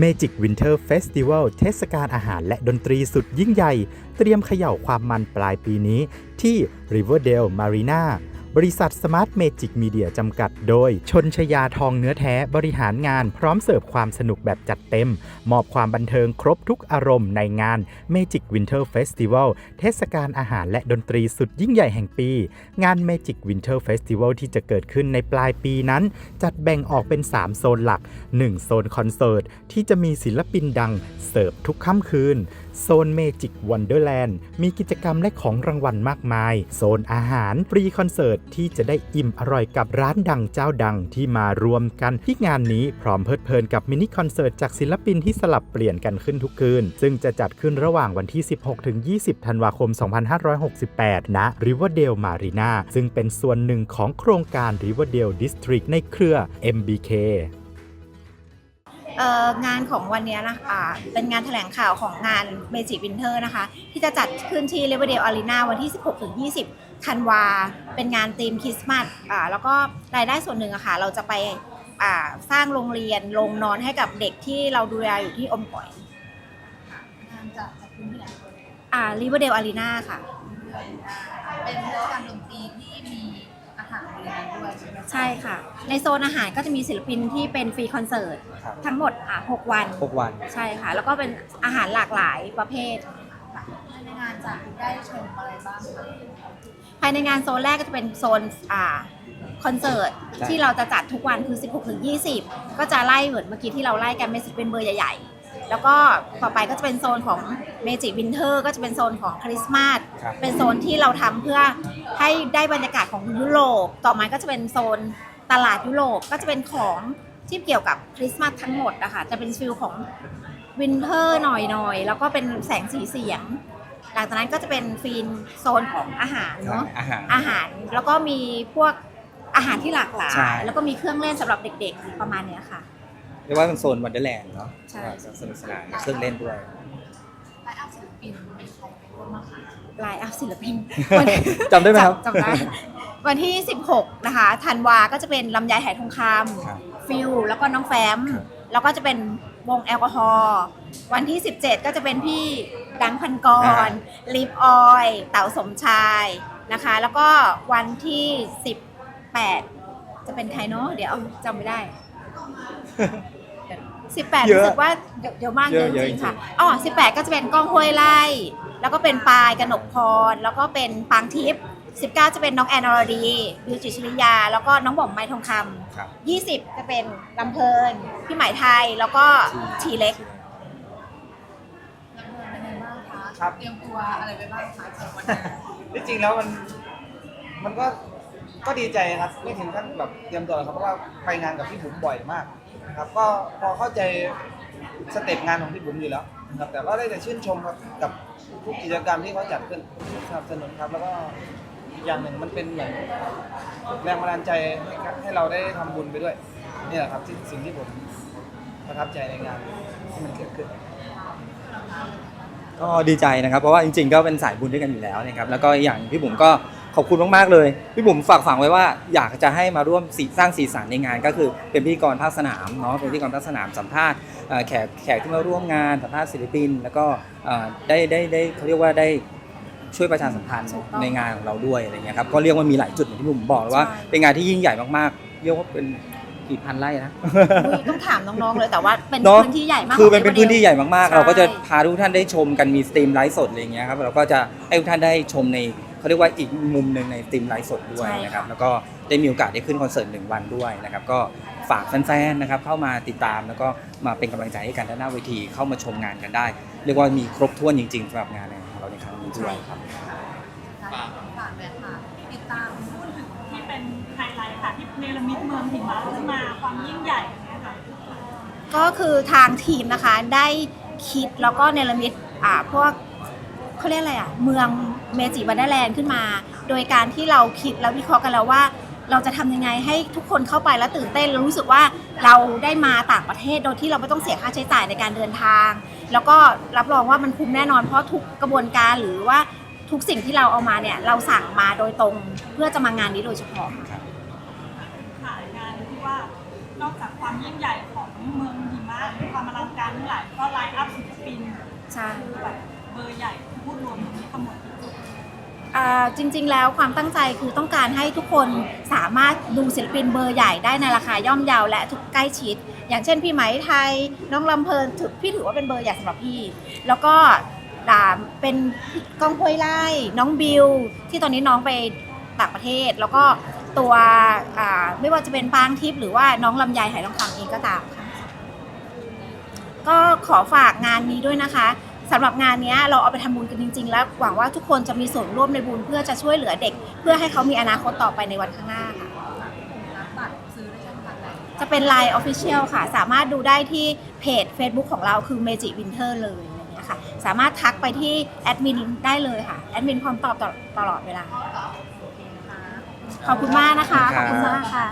Magic Winter Festival เทศกาลอาหารและดนตรีสุดยิ่งใหญ่ เตรียมเขย่าความมันปลายปีนี้ที่ Riverdale Marina บริษัท Smart Magic Media จำกัดโดย ชนชยาทองเนื้อแท้บริหารงานพร้อมเสิร์ฟความสนุกแบบจัดเต็ม มอบความบันเทิงครบทุกอารมณ์ในงาน Magic Winter Festival เทศกาลอาหารและดนตรีสุดยิ่งใหญ่แห่งปี งาน Magic Winter Festival ที่จะเกิดขึ้นในปลายปีนั้น จัดแบ่งออกเป็น 3 โซนหลัก 1 โซนคอนเสิร์ตที่จะมีศิลปินดังเสิร์ฟทุกค่ำคืน โซน Magic Wonderland มีกิจกรรมและของรางวัลมากมาย โซนอาหารฟรีคอนเสิร์ตที่จะได้อิ่มอร่อยกับร้านดังเจ้าดังที่มารวมกันที่งานนี้พร้อมเพลิดเพลินกับมินิคอนเสิร์ตจากศิลปินที่สลับเปลี่ยนกันขึ้นทุกคืน ซึ่งจะจัดขึ้นระหว่างวันที่ 16 ถึง 20 ธันวาคม 2568ณ Riverdale Marina ซึ่งเป็นส่วนหนึ่งของโครงการ Riverdale District ในเครือ MBK งานของวันนี้นะคะเป็นงานแถลงข่าวของงาน Magic Winter นะคะ ที่จะจัดขึ้นที่ Riverdale Arena วันที่ 16ถึง20 ธันวาเป็นงานธีมคริสต์มาสอ่าแล้วก็รายได้ส่วนหนึ่งอะค่ะ เราจะไปอ่าสร้างโรงเรียนโรงนอนให้กับเด็กที่เราดูแลอยู่ที่อมก๋อยงานจะจัดขึ้นที่ไหนอ่า Riverdale Arena ค่ะ เป็นเทศกาลดนตรีที่มีอาหารในนั้นด้วยใช่ไหมคะใช่ค่ะ ในโซนอาหารก็จะมีศิลปินที่เป็นฟรีคอนเสิร์ต ครับทั้งหมดอ่า6วัน หกวัน ใช่ค่ะ แล้วก็เป็นอาหารหลากหลายประเภทในงาน จะได้ชมอะไรบ้างคะภายในงานโซนแรกก็จะเป็นโซนอ่าคอนเสิร์ตใช่ที่เราจะจัดทุกวันคือ 16ถึง20 ก็จะไล่เหมือนเมื่อกี้ที่เราไล่กันเป็นเป็นเบอร์ใหญ่ๆ แล้วก็ต่อไปก็จะเป็นโซนของ Magic Winter ก็จะเป็นโซนของคริสต์มาสครับเป็นโซนที่เราทำเพื่อให้ได้บรรยากาศของยุโรปต่อมาก็จะเป็นโซนตลาดยุโรปก็จะเป็นของที่เกี่ยวกับคริสต์มาสทั้งหมดอะค่ะจะเป็นฟิลของวินเทอร์หน่อยๆ แล้วก็เป็นแสงสีเสียง หลังจากนั้นก็จะเป็นฟีนโซนของอาหารเนาะอาหารอาหารแล้วก็มีพวกอาหารที่หลากหลาใช่ยแล้วก็มีเครื่องเล่นสำหรับเด็กๆประมาณเนี้ยค่ะเรียกว่าเป็นโซนวันเดอร์แลนด์เนาะใช่สนุกสนานมีเครื่องเล่นด้วยไลฟ์อัพศิลปินมีใครไปร่วมบ้างคะลายอัพศิลปินจำได้ไหมครับจำได้วันที่ 16 นะคะธันวาก็จะเป็นลำไยไหทองคครับำฟิลแล้วก็น้องแฟมครับแล้วก็จะเป็นวงแอลกอฮอล์ วันที่ 17 ก็จะเป็นพี่ดังพันกร ลิปออย เต๋าสมชายนะคะ แล้วก็วันที่ 18 จะเป็นใครเนาะเดี๋ยวเอาจำไม่ได้ 18เยอะรู้สึกว่าเยอะเยอะมากเยเยอะอะจเยอะริงๆจริงค่ะอ๋อ18 ก็จะเป็นก้องห้วยไล่แล้วก็เป็นปายกนกพร แล้วก็เป็นปางทิพย์19 จะเป็นน้องแอนอรดีบิวจิตรชริยา แล้วก็น้องบ่อมไม้ทองคครับำ20 จะเป็นลำเพลินพี่หมายไทยแล้วก็ทีเล็ก แล้วเป็นยังไงบ้าง คะครับ เตรียมตัวอะไรไปบ้างคะสำหรับวันงานที่จริงแล้วมันมันก็ก็ดีใจครับไม่ถึงขั้นแบบเตรียมตัวหรอกครับเพราะว่าไปงานกับพี่บุ๋มบ่อยมากนะครับ ก็พอเข้าใจสเต็ปงานของพี่บุ๋มอยู่แล้วนะครับแต่ก็ได้แต่ชื่นชมครับกับทุกกิจกรรมที่เขาจัดขึ้นสนับสนุนครับ แล้วก็อีกอย่างหนึ่งมันเป็นเหมือนแรงบันดาลใจให้กับให้เราได้ทำบุญไปด้วยนี่แหละครับที่สิ่งที่ผมประทับใจในงานที่มันเกิดขึ้น ก็ดีใจนะครับ เพราะว่าจริงๆก็เป็นสายบุญด้วยกันอยู่แล้วนะครับแล้วก็อีกอย่างพี่บุ๋มก็ขอบคุณมากๆเลย พี่บุ๋มฝากฝังไว้ว่าอยากจะให้มาร่วมสีสร้างสีสันในงาน ก็คือเป็นพิธีกรภาคสนามเนาะเป็นพิธีกรภาคสนามสัมภาษณ์เอ่อแขกแขกที่มาร่วมงานสัมภาษณ์ศิลปิน แล้วก็เอ่อได้ได้ได้เขาเรียกว่าได้ช่วยประชาสัมพันธ์ถูกต้องในงานของเราด้วยอะไรเงี้ยครับก็เรียกว่ามีหลายจุดอย่างที่ผมบอกเลยว่าใช่เป็นงานที่ยิ่งใหญ่มากๆเรียกว่าเป็น กี่พันไร่นะ อุ๊ยต้องถามน้องๆเลยแต่ว่าเป็นเนอะ พื้นที่ใหญ่มากคือขงเป็นเป็นพื้นที่ใหญ่มากใช่ๆเราก็จะพาทุกท่านได้ชมกันมีสตรีมไลฟ์สดอะไรอย่างเงี้ยครับเราก็จะให้ทุกท่านได้ชมในเขาเรียกว่าอีกมุมหนึ่งในสตรีมไลฟ์สดด้วยใช่นะครับค่ะแล้วก็ได้มีโอกาสได้ขึ้นคอนเสิร์ตหนึ่งวันด้วยนะครับก็ฝากแฟนๆนะครับเข้ามาติดตามแล้วก็มาเป็นกำลังใจให้กันด้านหน้าเวทีเข้ามาชมงานกันได้ เรียกว่ามีครบถ้วนจริงๆสำหรับงานของเราในครั้งนี้ด้วยครับ ฝากฝากเลยค่ะ ติดตามพูดถึงที่เป็นไฮไลท์ค่ะ ที่เนรมิตเมืองหิมะขึ้นมาความยิ่งใหญ่เนี่ยค่ะก็คือทางทีมนะคะได้คิดแล้วก็เนรมิตอ่าพวกเขาเรียกอะไรอะ เมืองเมจิบันเดอร์แลนด์ขึ้นมา โดยการที่เราคิดแล้ววิเคราะห์กันแล้วว่า เราจะทำยังไงให้ทุกคนเข้าไปแล้วตื่นเต้นแล้วรู้สึกว่าเราได้มาต่างประเทศโดยที่เราไม่ต้องเสียค่าใช้จ่ายในการเดินทาง แล้วก็รับรองว่ามันคุ้มแน่นอนเพราะทุกกระบวนการหรือว่า ทุกสิ่งที่เราเอามาเนี่ย เราสั่งมาโดยตรงเพื่อจะมางานนี้โดยเฉพาะ ขายงานที่ว่านอกจากความยิ่งใหญ่ของเมืองหิมะมีความอลังการทั้งหลายก็ไลน์อัพศิลปินใช่ คือแบบเบอร์ใหญ่พูดรวมตรงนี้ทั้งหมดอ่าจริงๆ แล้วความตั้งใจคือต้องการให้ทุกคนสามารถดูศิลปินเบอร์ใหญ่ได้ในราคาย่อมเยาและทุกใกล้ชิด อย่างเช่นพี่ไหมไทย น้องลำเพลินถือพี่ถือว่าเป็นเบอร์ใหญ่สำหรับพี่ แล้วก็ ด่าเป็นกองห้วยไล่น้องบิว ที่ตอนนี้น้องไปต่างประเทศ แล้วก็ตัวอ่าไม่ว่าจะเป็นปางทิพย์หรือว่าน้องลำไยไหทองคำเองก็ตามค่ะก็ขอฝากงานนี้ด้วยนะคะสำหรับงานนี้เราเอาไปทำบุญกันจริง ๆ แล้วหวังว่าทุกคนจะมีส่วนร่วมในบุญเพื่อจะช่วยเหลือเด็ก เพื่อให้เขามีอนาคตต่อไปในวันข้างหน้าค่ะจะเป็น Line Official ค่ะ สามารถดูได้ที่เพจ Facebook ของเราคือ Magic Winter เลย อะไรอย่างเงี้ยค่ะสามารถทักไปที่แอดมินได้เลยค่ะ แอดมินพร้อมตอบตลอดเวลา ขอบคุณมากนะคะ ขอบคุณมากค่ะ